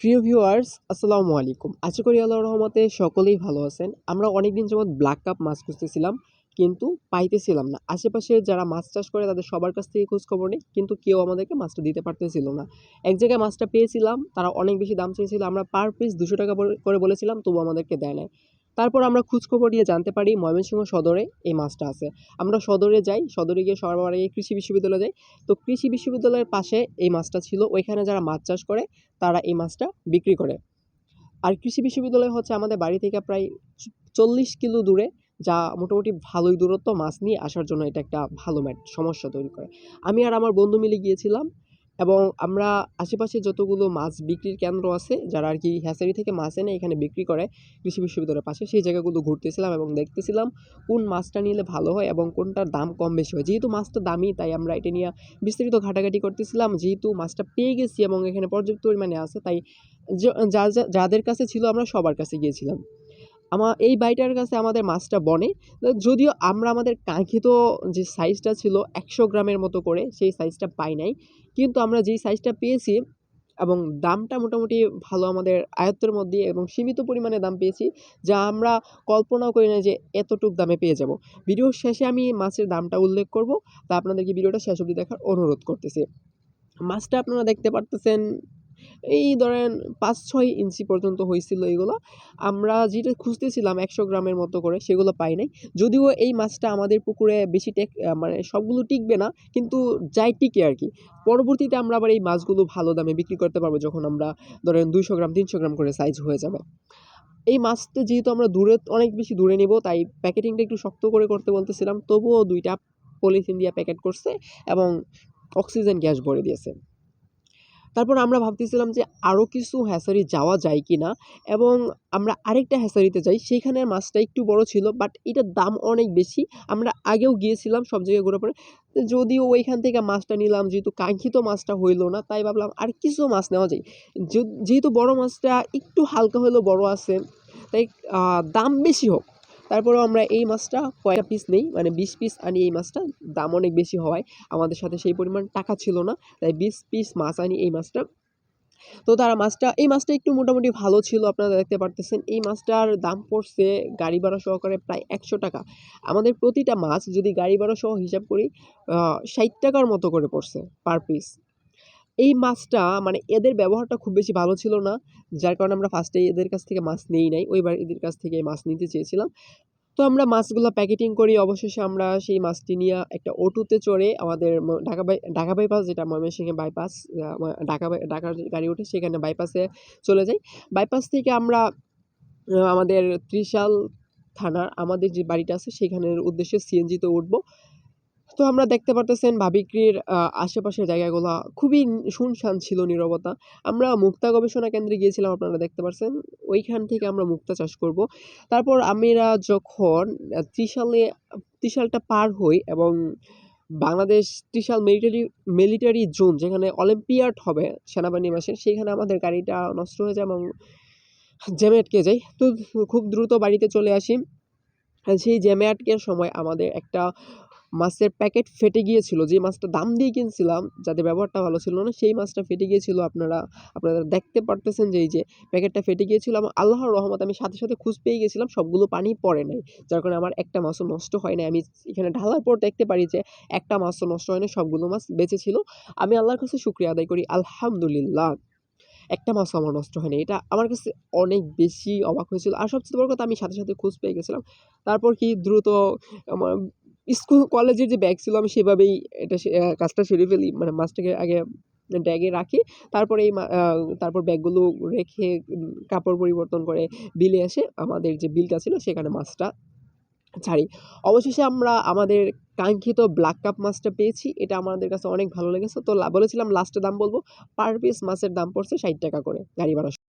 প্রিয় ভিউয়ার্স, আসসালামু আলাইকুম। আশা করি আল্লাহ রহমতে সকলেই ভালো আছেন। আমরা অনেক দিন যাবৎ ব্ল্যাক কাপ মাছ খুঁজতেছিলাম, কিন্তু পাইতেছিলাম না। আশেপাশে যারা মাছ চাষ করে, তাদের সবার কাছ থেকে খোঁজ খবর নেই, কিন্তু কেউ আমাদেরকে মাছটা দিতে পারতেছিল না। এক জায়গায় মাছটা পেয়েছিলাম, তারা অনেক বেশি দাম চেয়েছিল, আমরা পার পিস দুশো টাকা করে- করে বলেছিলাম, তবু আমাদেরকে দেয় নাই। তারপর আমরা খোঁজখবর নিয়ে জানতে পারি ময়মনসিংহ সদরে এই মাছটা আছে। আমরা সদরে যাই, সদরে গিয়ে সবার আগে কৃষি বিশ্ববিদ্যালয়ে যাই। তো কৃষি বিশ্ববিদ্যালয়ের পাশে এই মাছটা ছিল, ওইখানে যারা মাছ চাষ করে, তারা এই মাছটা বিক্রি করে। আর কৃষি বিশ্ববিদ্যালয় হচ্ছে আমাদের বাড়ি থেকে প্রায় চল্লিশ কিলো দূরে, যা মোটামুটি ভালোই দূরত্ব মাছ নিয়ে আসার জন্য এটা একটা ভালো ম্যাট, সমস্যা তৈরি করে। আমি আর আমার বন্ধু মিলে গিয়েছিলাম এবং আমরা আশেপাশে যতগুলো মাছ বিক্রির কেন্দ্র আছে, যারা আর কি হ্যাচারি থেকে মাছ এনে এখানে বিক্রি করে কৃষি বিশ্ববিদ্যালয়ের পাশে, সেই জায়গাগুলো ঘুরতেছিলাম এবং দেখতেছিলাম কোন মাছটা নিলে ভালো হয় এবং কোনটার দাম কম বেশি হয়। যেহেতু মাছটা দামি, তাই আমরা এটা নিয়ে বিস্তারিত ঘাটাঘাটি করতেছিলাম। যেহেতু মাছটা পেয়ে গেছি এবং এখানে পর্যাপ্ত পরিমাণে আছে, তাই যাদের কাছে ছিল আমরা সবার কাছে গিয়েছিলাম। আমার এই বাইটার কাছে আমাদের মাছটা বনে। যদিও আমরা আমাদের কাঙ্ক্ষিত যে সাইজটা ছিল একশো গ্রামের মতো করে, সেই সাইজটা পাই নাই। কিন্তু আমরা যেই সাইজটা পেয়েছি এবং দামটা মোটামুটি ভালো আমাদের আয়ত্তের মধ্যে এবং সীমিত পরিমাণে দাম পেয়েছি, যা আমরা কল্পনাও করি না যে এতটুক দামে পেয়ে যাব। ভিডিওর শেষে আমি মাছের দামটা উল্লেখ করব। তা আপনাদেরকে ভিডিওটা শেষ অবধি দেখার অনুরোধ করতেছি। মাছটা আপনারা দেখতে পারতেছেন এই ধরেন পাঁচ ছয় ইঞ্চি পর্যন্ত হয়েছিল এইগুলো আমরা যেটা খুঁজতেছিলাম একশো গ্রামের মতো করে, সেগুলো পাই নাই। যদিও এই মাছটা আমাদের পুকুরে বেশি টেক মানে সবগুলো টিকবে না, কিন্তু যাই টিকে আর কি পরবর্তীতে আমরা আবার এই মাছগুলো ভালো দামে বিক্রি করতে পারব যখন আমরা ধরেন দুইশো গ্রাম, তিনশো গ্রাম করে সাইজ হয়ে যাবে। এই মাছটা যেহেতু আমরা দূরে, অনেক বেশি দূরে নিব, তাই প্যাকেটিংটা একটু শক্ত করে করতে বলতেছিলাম। তবুও দুইটা পলিথিন দিয়ে প্যাকেট করছে এবং অক্সিজেন গ্যাস ভরে দিয়েছে। তারপর আমরা ভাবতেছিলাম যে আরও কিছু হ্যাচারি যাওয়া যায় কি না এবং আমরা আরেকটা হ্যাচারিতে যাই সেইখানের মাছটা একটু বড় ছিল বাট এটার দাম অনেক বেশি। আমরা আগেও গিয়েছিলাম সব জায়গায় ঘুরে পরে, যদিও ওইখান থেকে মাছটা নিলাম, যেহেতু কাঙ্ক্ষিত মাছটা হইল না, তাই ভাবলাম আর কিছু মাছ নেওয়া যায়। যেহেতু বড় মাছটা একটু হালকা হলেও বড় আছে, তাই দাম বেশি হোক। তারপরেও আমরা এই মাছটা কয়েকটা পিস নেই মানে বিশ পিস আনি এই মাছটা, দাম অনেক বেশি হওয়ায় আমাদের সাথে সেই পরিমাণ টাকা ছিল না, তাই বিশ পিস মাছ আনি এই মাছটা। তো তারা মাছটা, এই মাছটা একটু মোটামুটি ভালো ছিল, আপনারা দেখতে পারতেছেন। এই মাছটার দাম পড়ছে গাড়ি ভাড়া সহকারে প্রায় একশো টাকা। আমাদের প্রতিটা মাছ যদি গাড়ি ভাড়া সহ হিসাব করি ষাট টাকার মতো করে পড়ছে পার পিস এই মাছটা মানে এদের ব্যবহারটা খুব বেশি ভালো ছিল না। যার কারণে আমরা ফার্স্টে এদের কাছ থেকে মাছ নেই নাই। ওইবার এদের কাছ থেকে মাছ নিতে চেয়েছিলাম। তো আমরা মাছগুলো প্যাকেটিং করি। অবশেষে আমরা সেই মাছটি নিয়ে একটা অটোতে চড়ে আমাদের ঢাকা বাই, ঢাকা বাইপাস যেটা ময়মনসিংহে বাইপাস ঢাকা ঢাকার গাড়ি ওঠে সেখানে বাইপাসে চলে যাই। বাইপাস থেকে আমরা আমাদের ত্রিশাল থানার আমাদের যে বাড়িটা আছে সেখানের উদ্দেশ্যে সিএনজিতে উঠবো। তো আমরা দেখতে পারতেছেন ভাবিক্রির আশেপাশের জায়গাগুলো খুবই শুনশান ছিল নীরবতা। আমরা মুক্তা গবেষণা কেন্দ্রে গিয়েছিলাম, আপনারা দেখতে পাচ্ছেন ওইখান থেকে আমরা মুক্তা চাষ করব। তারপর আমরা যখন ত্রিশালে, ত্রিশালটা পার হই এবং Bangladesh Trishal military military zone যেখানে অলিম্পিয়াড হবে সেনাবাহিনী মাসের সেইখানে আমাদের গাড়িটা নষ্ট হয়ে যায় এবং জ্যামে আটকে যাই তো খুব দ্রুত বাড়িতে চলে আসি। সেই জ্যামে আটকের সময় আমাদের একটা মাছের প্যাকেট ফেটে গিয়েছিল। যে মাছটা দাম দিয়ে কিনছিলাম, যাদের ব্যবহারটা ভালো ছিল না, সেই মাছটা ফেটে গিয়েছিল। আপনারা আপনারা দেখতে পারতেছেন যে এই যে প্যাকেটটা ফেটে গিয়েছিল, আমার আল্লাহর রহমত আমি সাথে সাথে খুঁজ পেয়ে গেছিলাম, সবগুলো পানি পড়ে নাই। যার কারণে আমার একটা মাছও নষ্ট হয় নাই। আমি এখানে ঢালার পর দেখতে পারি যে একটা মাছও নষ্ট হয় না সবগুলো মাছ বেঁচে ছিল। আমি আল্লাহর কাছে শুক্রিয়া আদায় করি, আলহামদুলিল্লাহ, একটা মাছও আমার নষ্ট হয়নি এটা আমার কাছে অনেক বেশি অবাক হয়েছিল। আর সবচেয়ে বড় কথা, আমি সাথে সাথে খোঁজ পেয়ে গেছিলাম। তারপর কি, দ্রুত আমার স্কুল, কলেজের যে ব্যাগ ছিল, আমি সেভাবেই এটা কাজটা সেরে ফেলি। মানে মাছটাকে আগে ব্যাগে রাখি। তারপরে এই তারপর ব্যাগগুলো রেখে কাপড় পরিবর্তন করে বিলে এসে আমাদের যে বিলটা ছিল, সেখানে মাছটা ছাড়ি। অবশেষে আমরা আমাদের কাঙ্ক্ষিত ব্ল্যাক কাপ মাছটা পেয়েছি। এটা আমাদের কাছে অনেক ভালো লেগেছে। তো বলেছিলাম লাস্টে দাম বলব। পার পিস মাছের দাম পড়ছে ষাট টাকা করে গাড়ি ভাড়া।